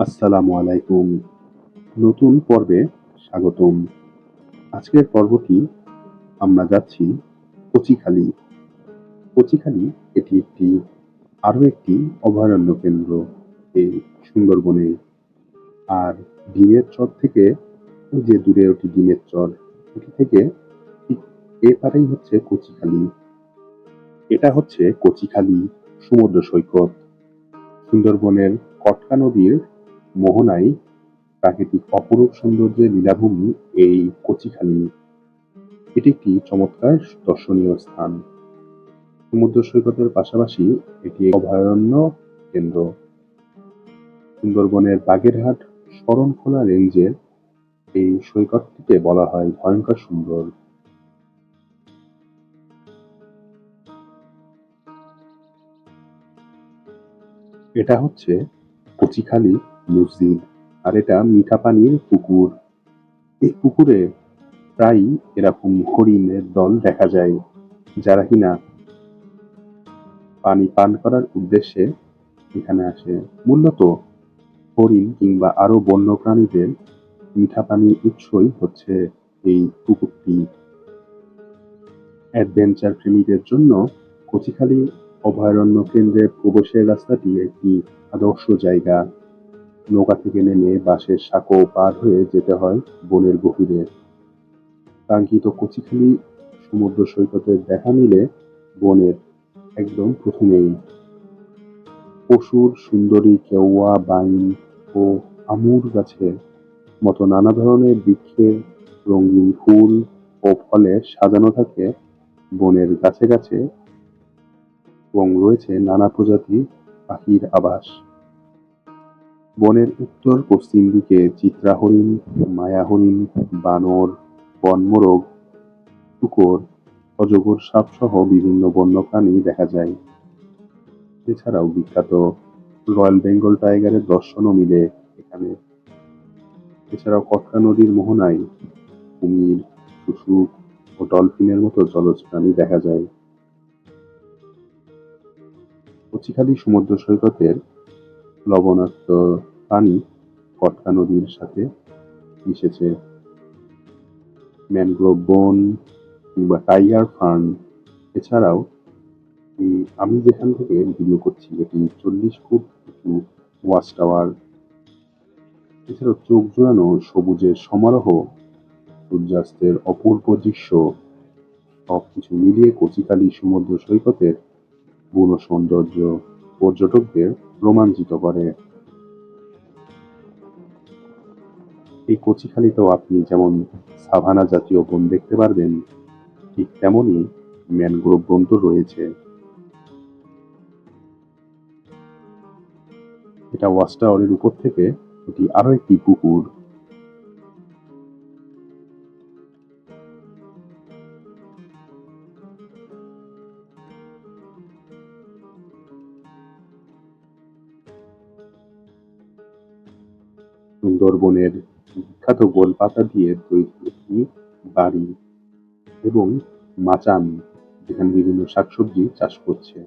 আসসালামু আলাইকুম। নতুন পর্বে স্বাগতম। আজকের পর্বটি আমরা যাচ্ছি কচিখালি। কচিখালি এটি একটি আরও একটি অভয়ারণ্য কেন্দ্র এই সুন্দরবনে। আর ডিমের চর থেকে যে দূরে ওটি ডিমের চর, ওটি থেকে এপারেই হচ্ছে কচিখালি। এটা হচ্ছে কচিখালি সমুদ্র সৈকত। সুন্দরবনের কটকা নদীর মোহনায় প্রাকৃতিক অপরূপ সৌন্দর্যের লীলাভূমি এই কচিখালি। এটি একটি চমৎকার দর্শনীয় স্থান। সমুদ্র সৈকতের পাশাপাশি এটি অভয়ারণ্য কেন্দ্র। সুন্দরবনের বাগেরহাট শরণখোলা রেঞ্জের এই সৈকতটিকে বলা হয় ভয়ঙ্কর সুন্দর। এটা হচ্ছে কচিখালি মসজিদ, আর এটা মিঠা পানির পুকুর। এই পুকুরে প্রায়ই এরকম হরিণের দল দেখা যায়, যারা কিনা পানি পান করার উদ্দেশ্যে এখানে আসে। মূলত হরিণ কিংবা আরও বন্য প্রাণীদের মিঠা পানির উৎসই হচ্ছে এই পুকুরটি। অ্যাডভেঞ্চার প্রেমীদের জন্য কচিখালি অভয়ারণ্য কেন্দ্রের প্রবেশের রাস্তাটি একটি আদর্শ জায়গা। নৌকা থেকে নেমে বাঁশের সাঁকো পার হয়ে যেতে হয় বনের গভীরে। কাঙ্ক্ষিত কচিখালি, সমুদ্র সৈকতের দেখা মিলে বনের একদম প্রথমেই। পশুর সুন্দরী কেওয়া, বাইন ও আমুর গাছের মতো নানা ধরনের বৃক্ষের, রঙিন ফুল ও ফলে সাজানো থাকে বনের গাছে গাছে এবং রয়েছে নানা প্রজাতির পাখির আবাস। বনের উত্তর পশ্চিম দিকে চিত্রা হরিণ মায়া হরিণ বানর, বনমোরগ শুকর অজগর সাপ সহ বিভিন্ন বন্যপ্রাণী দেখা যায়। এছাড়াও বিখ্যাত রয়্যাল বেঙ্গল টাইগারের দর্শনও মিলে এখানে। এছাড়াও কটকা নদীর মোহনায় কুমির শুশুক ও ডলফিনের মতো জলজ প্রাণী দেখা যায়। কচিখালি সমুদ্র সৈকতের লবণাক্ত পানি কটকা নদীর সাথে মিশেছে। ম্যানগ্রোভ বন কিংবা টাইগার ফার্ম। এছাড়াও আমি যেখান থেকে ভিডিও করছি, এটি চল্লিশ ফুট উঁচু ওয়াচ টাওয়ার। এছাড়াও চোখ জোড়ানো সবুজের সমারোহ, সূর্যাস্তের অপূর্ব দৃশ্য, সবকিছু মিলিয়ে কচিকালি সমুদ্র সৈকতের বন সৌন্দর্য পর্যটকদের রোমাঞ্চিত করে। এই কচিখালিতেও আপনি যেমন সাভানা জাতীয় বন দেখতে পারবেন, ঠিক তেমনই ম্যানগ্রোভ বন তো রয়েছে। এটা ওয়াচ টাওয়ারের উপর থেকে এটি আরও একটি পুকুর। সুন্দরবনের বিখ্যাত গোলপাতা দিয়ে তৈরি একটি বাড়ি এবং মাচান যেখানে বিভিন্ন শাকসবজি চাষ করছে।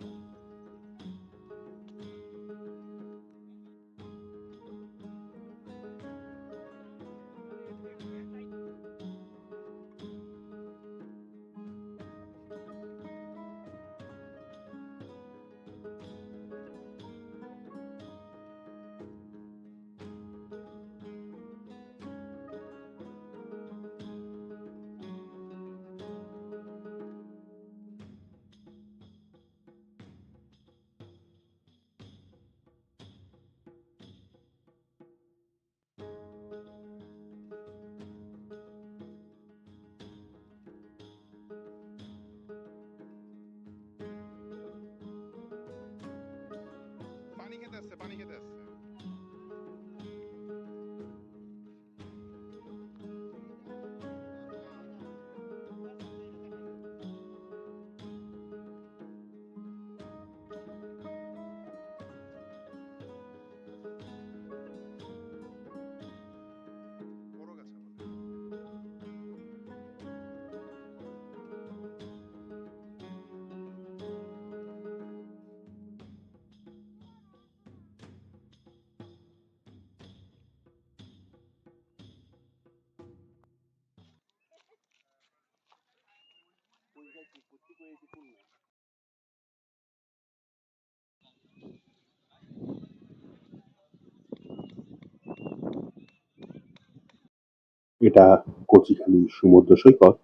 এটা কচিখালি সমুদ্র সৈকত।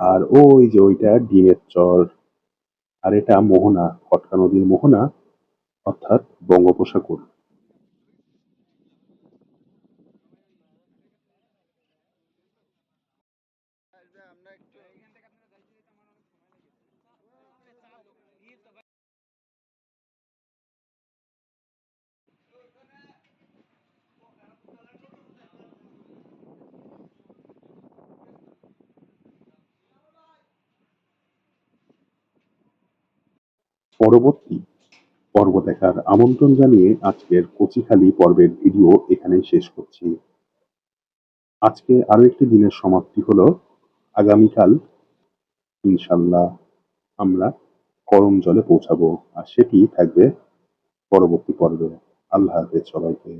আর ওই যে ওইটা ডিমের চর। আর এটা মোহনা কটকা নদীর মোহনা, অর্থাৎ বঙ্গোপসাগর। পরবর্তী পর্ব দেখার আমন্ত্রণ জানিয়ে আজকের কচিখালি পর্বের ভিডিও এখানেই শেষ করছি। আজকে আরও একটি দিনের সমাপ্তি হল। আগামীকাল ইনশাল্লাহ আমরা করম জলে পৌঁছাবো, আর সেটি থাকবে পরবর্তী পর্বে। আল্লাহ হাফেজ সবাইকে।